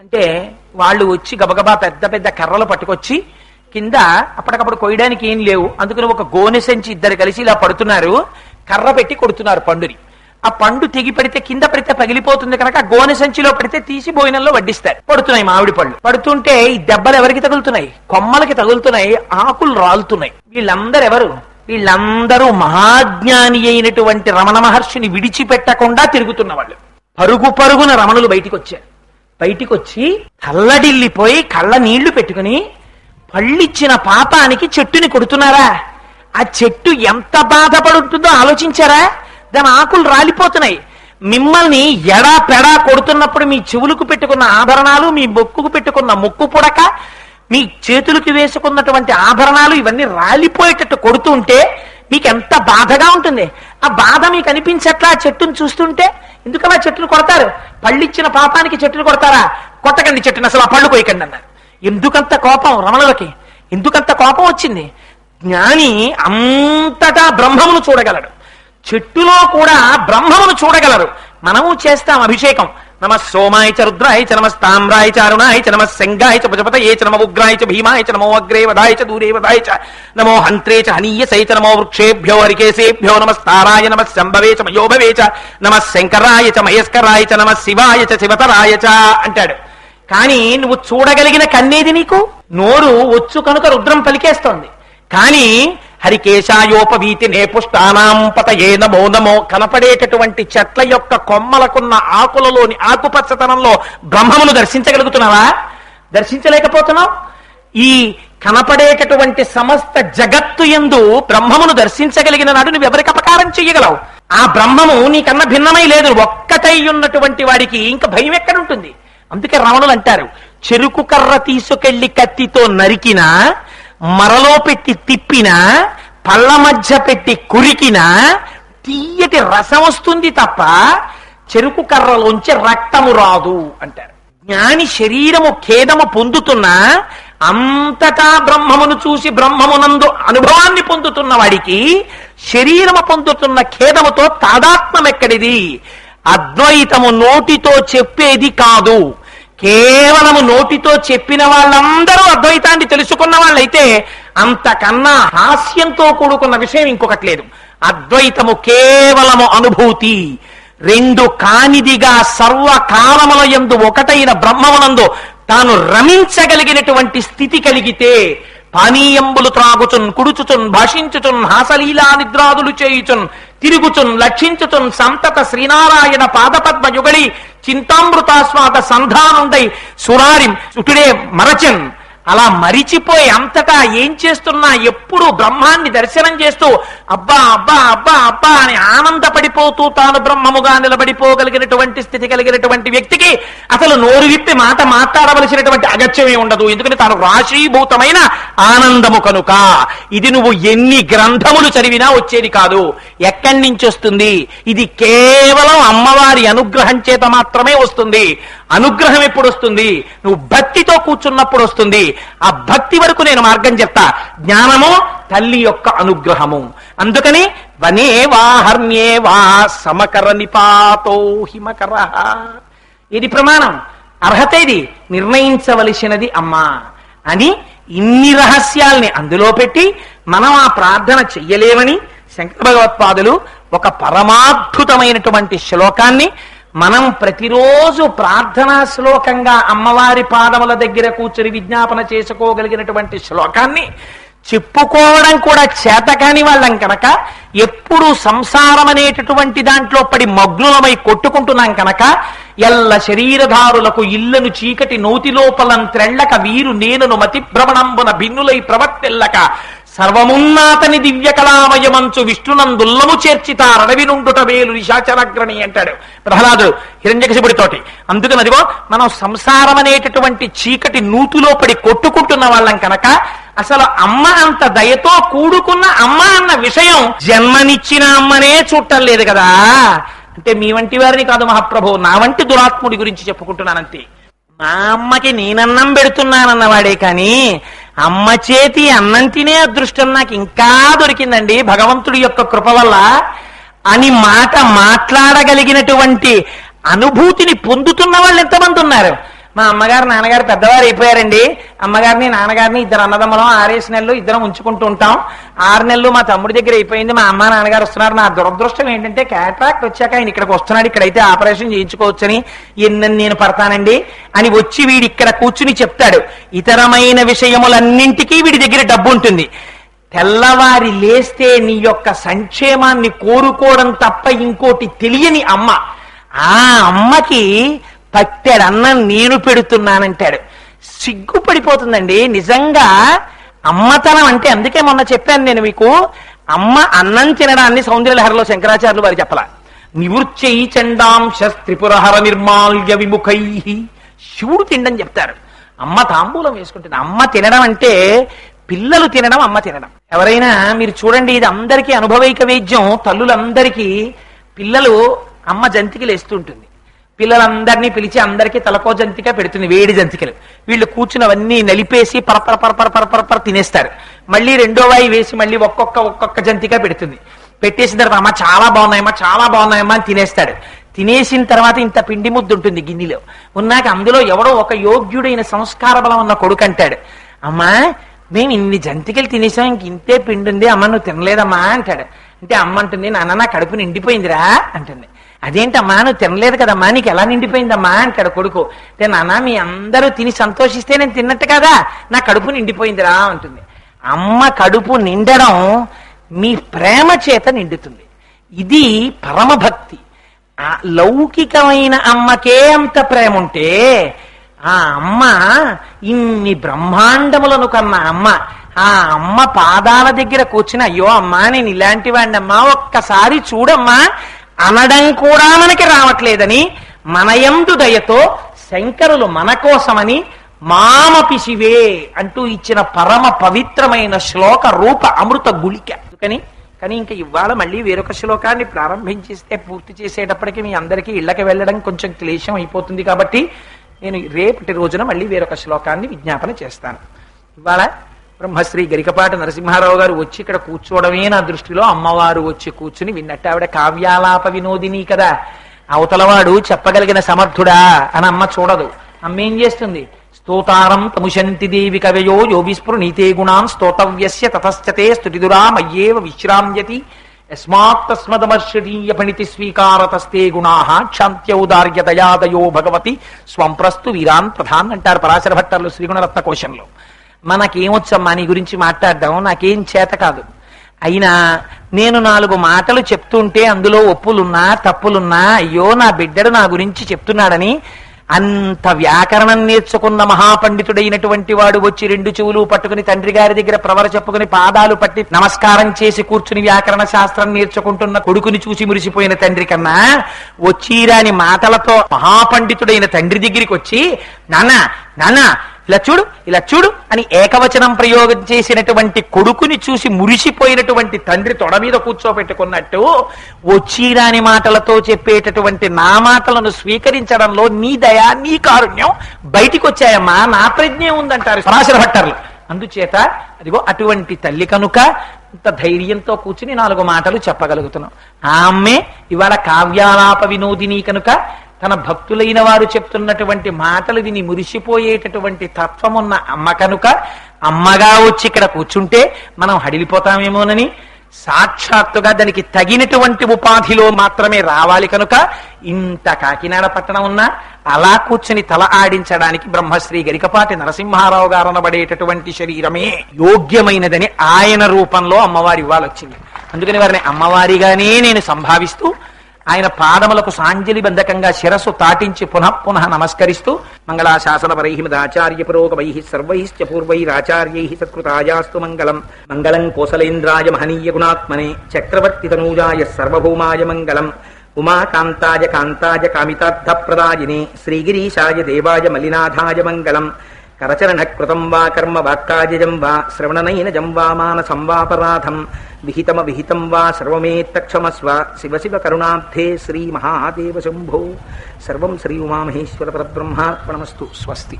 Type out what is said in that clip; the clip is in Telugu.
అంటే వాళ్ళు వచ్చి గబగబా పెద్ద పెద్ద కర్రలు పట్టుకొచ్చి కింద అప్పటికప్పుడు కొయ్యడానికి ఏం లేవు. అందుకని ఒక గోనె సంచి ఇద్దరు కలిసి ఇలా పడుతున్నారు. కర్ర పెట్టి కొడుతున్నారు పండుని. ఆ పండు తెగి పడితే కింద పడితే పగిలిపోతుంది కనుక గోనె సంచిలో పడితే తీసి భోజనంలో వడ్డిస్తారు. పడుతున్నాయి మామిడి పళ్ళు పడుతుంటే ఈ దెబ్బలు ఎవరికి తగులుతున్నాయి? కొమ్మలకి తగులుతున్నాయి ఆకులు రాలుతున్నాయి. వీళ్ళందరూ ఎవరు వీళ్ళందరూ మహాజ్ఞాని అయినటువంటి రమణ మహర్షిని విడిచిపెట్టకుండా తిరుగుతున్న వాళ్ళు. పరుగు పరుగున రమణులు బయటికి వచ్చారు బయటికి వచ్చి తల్లడిల్లిపోయి కళ్ళ నీళ్ళు పెట్టుకుని పళ్ళిచ్చిన పాపానికి చెట్టుని కొడుతున్నారా? ఆ చెట్టు ఎంత బాధపడుతుందో ఆలోచించారా? దాని ఆకులు రాలిపోతున్నాయి. మిమ్మల్ని ఎడా పెడా కొడుతున్నప్పుడు మీ చెవులకు పెట్టుకున్న ఆభరణాలు మీ బొక్కుకు పెట్టుకున్న ముక్కు పుడక మీ చేతులకు వేసుకున్నటువంటి ఆభరణాలు ఇవన్నీ రాలిపోయేటట్టు కొడుతుంటే మీకు ఎంత బాధగా ఉంటుంది. ఆ బాధ మీకు అనిపించట్లా ఆ చెట్టును చూస్తుంటే? ఎందుకలా చెట్టును కొడతారు? పళ్ళిచ్చిన పాపానికి చెట్లు కొడతారా? కొట్టకండి చెట్టును అసలు ఆ పళ్ళు కొయ్యకండి అన్నారు. ఎందుకంత కోపం రమణులకి? ఎందుకంత కోపం వచ్చింది? జ్ఞాని అంతటా బ్రహ్మమును చూడగలడు. చెట్టులో కూడా బ్రహ్మమును చూడగలరు. మనము చేస్తాం అభిషేకం. నమ సోమాయ చ రుద్రాయ చ నమస్తామ్రాయ చారుణాయ చ నమ శంగాయ చ పజపతయే చ నమ ఉగ్రాయ చ భీమాయ చ నమో అగ్రే వదాయ చ దూరే వదాయ చ నమో హంత్రే చ హనీయసై చ నమో వృక్షేభ్యో హరికేశేభ్యో నమస్తారాయ నమ శంభవే చ మయోభవే చ నమ శంకరాయ చ మహేస్కరాయ చ నమ శివాయ చ శివతరాయ చ అంటాడు. కానీ నువ్వు చూడగలిగిన కన్నేది నీకు? నోరు వచ్చు కనుక రుద్రం పలికేస్తోంది. కానీ హరికేశాయోపవీతి నేపుష్టానాం పతయే నమో నమో కనపడేటటువంటి చెట్ల యొక్క కొమ్మలకున్న ఆకులలోని ఆకుపచ్చతనంలో బ్రహ్మమును దర్శించగలుగుతున్నావా? దర్శించలేకపోతున్నావు? ఈ కనపడేటటువంటి సమస్త జగత్తు ఎందు బ్రహ్మమును దర్శించగలిగిన నాడు నువ్వు ఎవరికి అపకారం చెయ్యగలవు? ఆ బ్రహ్మము నీకన్నా భిన్నమై లేదు. ఒక్కటై ఉన్నటువంటి వాడికి ఇంకా భయం ఎక్కడుంటుంది? అందుకే రమణులు అంటారు చెరుకు కర్ర తీసుకెళ్ళి కత్తితో నరికినా మరలో పెట్టి తిప్పినా పళ్ళ మధ్య పెట్టి కురికినా తీయటి రసం వస్తుంది తప్ప చెరుకు కర్రలోంచి రక్తము రాదు అంటారు. జ్ఞాని శరీరము ఖేదము పొందుతున్నా అంతటా బ్రహ్మమును చూసి బ్రహ్మమునందు అనుభవాన్ని పొందుతున్న వాడికి శరీరము పొందుతున్న ఖేదముతో తాదాత్మ్యం ఎక్కడిది అద్వైతము నోటితో చెప్పేది కాదు. కేవలము నోటితో చెప్పిన వాళ్ళందరూ అద్వైతాన్ని తెలుసుకున్న వాళ్ళైతే అంతకన్నా హాస్యంతో కూడుకున్న విషయం ఇంకొకటి లేదు. అద్వైతము కేవలము అనుభూతి రెండు కానిదిగా సర్వకాలముల యందు ఒకటైన బ్రహ్మమునందు తాను రమించగలిగినటువంటి స్థితి కలిగితే పానీయంబులు త్రాగుచున్ కుడుచుచున్ భాషించుచున్ హాసలీలా నిద్రాదులు చేయుచున్ తిరుగుచున్ లక్షించుచున్ సంతత శ్రీనారాయణ పాదపద్మ యుగళి చింతామృతాస్వాద సంధానుండై సురారిం సుటుడే మరచన్. అలా మరిచిపోయి అంతటా ఏం చేస్తున్నా ఎప్పుడు బ్రహ్మాన్ని దర్శనం చేస్తూ అబ్బా అబ్బా అబ్బా అబ్బా అని ఆనందపడిపోతూ తాను బ్రహ్మముగా నిలబడిపోగలిగినటువంటి స్థితి కలిగినటువంటి వ్యక్తికి అసలు నోరు విప్పి మాట మాట్లాడవలసినటువంటి అగత్యమే ఉండదు. ఎందుకని తాను రాశీభూతమైన ఆనందము కనుక. ఇది నువ్వు ఎన్ని గ్రంథములు చదివినా వచ్చేది కాదు. ఎక్కడి నుంచి వస్తుంది? ఇది కేవలం అమ్మవారి అనుగ్రహం చేత మాత్రమే వస్తుంది. అనుగ్రహం ఎప్పుడు వస్తుంది? నువ్వు భక్తితో కూర్చున్నప్పుడు వస్తుంది. ఆ భక్తి వరకు నేను మార్గం చెప్తా. జ్ఞానము తల్లి యొక్క అనుగ్రహము. అందుకని వనే వాహర్ణ్యే వా సమకర నిపాతో హిమకర. ఇది ప్రమాణం. అర్హత ఇది. నిర్ణయించవలసినది అమ్మా అని ఇన్ని రహస్యాల్ని అందులో పెట్టి మనం ఆ ప్రార్థన చెయ్యలేమని శంకర భగవత్పాదులు ఒక పరమాద్భుతమైనటువంటి శ్లోకాన్ని మనం ప్రతిరోజు ప్రార్థనా శ్లోకంగా అమ్మవారి పాదముల దగ్గర కూర్చుని విజ్ఞాపన చేసుకోగలిగినటువంటి శ్లోకాన్ని చెప్పుకోవడం కూడా చేతకాని వాళ్ళం కనుక ఎప్పుడు సంసారం అనేటటువంటి దాంట్లో పడి మగ్నులమై కొట్టుకుంటున్నాం కనుక ఎల్ల శరీరధారులకు ఇల్లను చీకటి నోతిలోపలం త్రెళ్ళక వీరు నేనును మతి భ్రమణంబున భిన్నులై ప్రవర్తిల్లక సర్వమున్నాతని దివ్య కళామయమంచు విష్ణునందుల్లము చేర్చితారడవి నుండుట వేలు నిశాచరగ్రణి అంటాడు. ప్రహ్లాదు హిరణ్యకశిపుడితోటి. అందుకని అదిగో మనం సంసారం అనేటటువంటి చీకటి నూతులో పడి కొట్టుకుంటున్న వాళ్ళం కనుక అసలు అమ్మ అంత దయతో కూడుకున్న అమ్మ అన్న విషయం జన్మనిచ్చిన అమ్మనే చూడటం లేదు కదా. అంటే మీ వంటి వారిని కాదు మహాప్రభు నా వంటి దురాత్ముడి గురించి చెప్పుకుంటున్నానంతే. మా అమ్మకి నేనన్నం పెడుతున్నానన్నవాడే కానీ అమ్మ చేతి అన్నం తినే అదృష్టం నాకు ఇంకా దొరికిందండి. భగవంతుడి యొక్క కృప వల్ల అని మాట మాట్లాడగలిగినటువంటి అనుభూతిని పొందుతున్న వాళ్ళు ఎంతమంది ఉన్నారు? మా అమ్మగారు నాన్నగారు పెద్దవారు అయిపోయారండి. అమ్మగారిని నాన్నగారిని ఇద్దరు అన్నదమ్ములం ఆరేసి నెలలు ఇద్దరం ఉంచుకుంటూ ఉంటాం. ఆరు నెలలు మా తమ్ముడి దగ్గర అయిపోయింది మా అమ్మ నాన్నగారు వస్తున్నారు. నా దురదృష్టం ఏంటంటే క్యాట్రాక్ట్ వచ్చాక ఆయన ఇక్కడికి వస్తున్నాడు. ఇక్కడైతే ఆపరేషన్ చేయించుకోవచ్చని ఎన్నని నేను పడతానండి అని వచ్చి వీడి ఇక్కడ కూర్చుని చెప్తాడు. ఇతరమైన విషయములన్నింటికీ వీడి దగ్గర డబ్బు ఉంటుంది. తెల్లవారి లేస్తే నీ యొక్క సంక్షేమాన్ని కోరుకోవడం తప్ప ఇంకోటి తెలియని అమ్మ. ఆ అమ్మకి పట్టాడు అన్నం నేను పెడుతున్నానంటాడు. సిగ్గుపడిపోతుందండి. నిజంగా అమ్మతనం అంటే అందుకే మొన్న చెప్పాను నేను మీకు అమ్మ అన్నం తినడాన్ని సౌందర్యలహరిలో శంకరాచార్యులు వారు చెప్పలా. నివృత్యై చండాంశ త్రిపురహర నిర్మాల్య విముఖై. శివుడు తినడం చెప్తారు. అమ్మ తాంబూలం వేసుకుంటుంది. అమ్మ తినడం అంటే పిల్లలు తినడం అమ్మ తినడం. ఎవరైనా మీరు చూడండి ఇది అందరికీ అనుభవైక వేద్యం తల్లులందరికీ పిల్లలు అమ్మ జంతికి లేస్తుంటుంది పిల్లలందరినీ పిలిచి అందరికీ తలకో జంతిక పెడుతుంది వేడి జంతికలు. వీళ్ళు కూర్చున్నవన్నీ నలిపేసి పరపర పరపర పరపర పర తినేస్తారు. మళ్ళీ రెండో వాయి వేసి మళ్ళీ ఒక్కొక్క ఒక్కొక్క జంతిక పెడుతుంది. పెట్టేసిన తర్వాత అమ్మ చాలా బాగున్నాయమ్మా చాలా బాగున్నాయమ్మా అని తినేస్తాడు. తినేసిన తర్వాత ఇంత పిండి ముద్దు ఉంటుంది గిన్నెలో. ఉన్నాక అందులో ఎవడో ఒక యోగ్యుడైన సంస్కార బలం ఉన్న కొడుకు అంటాడు. అమ్మా మేము ఇన్ని జంతికలు తినేసాం ఇంక ఇంతే పిండి ఉంది అమ్మ నువ్వు తినలేదమ్మా అంటాడు. అంటే అమ్మ అంటుంది నాన్న నా కడుపు నిండిపోయిందిరా అంటుంది. అదేంటమ్మా? నువ్వు తినలేదు కదమ్మా? నీకు ఎలా నిండిపోయిందమ్మా? అంటాడు కొడుకు నాన్న మీ అందరూ తిని సంతోషిస్తే నేను తిన్నట్టు కదా? నా కడుపు నిండిపోయిందిరా అంటుంది. అమ్మ కడుపు నిండడం మీ ప్రేమ చేత నిండుతుంది. ఇది పరమభక్తి. ఆ లౌకికమైన అమ్మకే అంత ప్రేమ ఉంటే ఆ అమ్మ ఇన్ని బ్రహ్మాండములను కన్న అమ్మ ఆ అమ్మ పాదాల దగ్గర కూర్చుని అయ్యో అమ్మా నేను ఇలాంటి వాడినమ్మా ఒక్కసారి చూడమ్మా అనడం కూడా మనకి రావట్లేదని మనయందు దయతో శంకరులు మన కోసమని మామపి శివే అంటూ ఇచ్చిన పరమ పవిత్రమైన శ్లోక రూప అమృత గుళిక. అందుకని కానీ ఇంకా ఇవాళ మళ్ళీ వేరొక శ్లోకాన్ని ప్రారంభించిస్తే పూర్తి చేసేటప్పటికి మీ అందరికీ ఇళ్ళకి వెళ్ళడం కొంచెం క్లేశం అయిపోతుంది కాబట్టి నేను రేపటి రోజున మళ్ళీ వేరొక శ్లోకాన్ని విజ్ఞాపన చేస్తాను. ఇవాళ బ్రహ్మశ్రీ గరికపాటి నరసింహారావు గారు వచ్చి ఇక్కడ కూర్చోవడమే నా దృష్టిలో. అమ్మవారు వచ్చి కూర్చుని విన్నట్టు ఆవిడ కావ్యాలాప వినోదిని కదా. అవతలవాడు చెప్పగలిగిన సమర్థుడా అని అమ్మ చూడదు. అమ్మ ఏం చేస్తుంది? స్తోతారం తముశంతి దేవి కవయో యోగిస్పృణీతే గుణాం స్తోతవ్యస్య తతశ్చతే స్తుతిదురా మయ్యేవ విశ్రామ్యతి యస్మాత్తస్మదమర్షణీయ పణితి స్వీకారతస్తే గుణా క్షాంత్యౌదార్య దయాదయో భగవతి. స్వంప్రస్తు వీరాన్ ప్రధాన్ అంటారు పరాశర భట్టర్లు శ్రీగుణరత్న కోశంలో మనకేమొచ్చమ్మా? నీ గురించి మాట్లాడడం నాకేం చేత కాదు. అయినా నేను నాలుగు మాటలు చెప్తుంటే అందులో ఒప్పులున్నా తప్పులున్నా అయ్యో నా బిడ్డడు నా గురించి చెప్తున్నాడని అంత వ్యాకరణం నేర్చుకున్న మహాపండితుడైనటువంటి వాడు వచ్చి రెండు చెవులు పట్టుకుని తండ్రి గారి దగ్గర ప్రవర చెప్పుకుని పాదాలు పట్టి నమస్కారం చేసి కూర్చుని వ్యాకరణ శాస్త్రం నేర్చుకుంటున్న కొడుకుని చూసి మురిసిపోయిన తండ్రి కన్నా వచ్చిరాని మాటలతో మహాపండితుడైన తండ్రి దగ్గరికి వచ్చి నాన్న నాన్న ఇలా చూడు ఇలా చూడు అని ఏకవచనం ప్రయోగం చేసినటువంటి కొడుకుని చూసి మురిసిపోయినటువంటి తండ్రి తొడ మీద కూర్చోబెట్టుకున్నట్టు వచ్చిరాని మాటలతో చెప్పేటటువంటి నా మాటలను స్వీకరించడంలో నీ దయ నీ కారుణ్యం బయటికి వచ్చాయమ్మా నా ప్రజ్ఞ ఉందంటారు పరాశర భట్టర్లు అందుచేత అదిగో అటువంటి తల్లి కనుక ఇంత ధైర్యంతో కూర్చుని నాలుగు మాటలు చెప్పగలుగుతున్నాం ఆ అమ్మే ఇవాళ కావ్యాలాప వినోదిని కనుక తన భక్తులైన వారు చెప్తున్నటువంటి మాటలు విని మురిసిపోయేటటువంటి తత్వమున్న అమ్మ కనుక అమ్మగా వచ్చి ఇక్కడ కూర్చుంటే మనం హడిలిపోతామేమోనని. సాక్షాత్తుగా దానికి తగినటువంటి ఉపాధిలో మాత్రమే రావాలి కనుక ఇంత కాకినాడ పట్టణం ఉన్నా అలా కూర్చుని తల ఆడించడానికి బ్రహ్మశ్రీ గరికపాటి నరసింహారావు గారు అనబడేటటువంటి శరీరమే యోగ్యమైనదని ఆయన రూపంలో అమ్మవారి ఇవ్వాలొచ్చింది. అందుకని వారిని అమ్మవారిగానే నేను సంభావిస్తూ ఆయన పాదములకు సాంజలి బంధకంగా శిరస్సు తాటించి పునః పునః నమస్కరిస్తూ మంగళాశాసన పరై మదాచార్య పురోగమై సర్వైశ్చ పూర్వైరాచార్యై సత్కృతాయాస్తు మంగళం. మంగళం కోసలేంద్రాయ మహనీయ గుణాత్మనే. చక్రవర్తి తనూజాయ సర్వభౌమాయ మంగళం. ఉమాకాంతాయ కాంతాయ కామితార్థప్రదాయిని. శ్రీగిరీశాయ దేవాయ మలినాథాయ మంగళం. కరచరణ కృతం వా కర్మ వాక్కాజం వా శ్రవణనైనజం వా మానసం వాపరాధం విహితమ విహితం వా సర్వమేత్తక్షమస్వ శివ శివ కరుణాబ్ధే శ్రీ మహాదేవ శంభో. సర్వం శ్రీ ఉమామహేశ్వర పరబ్రహ్మార్పణమస్తు. స్వస్తి.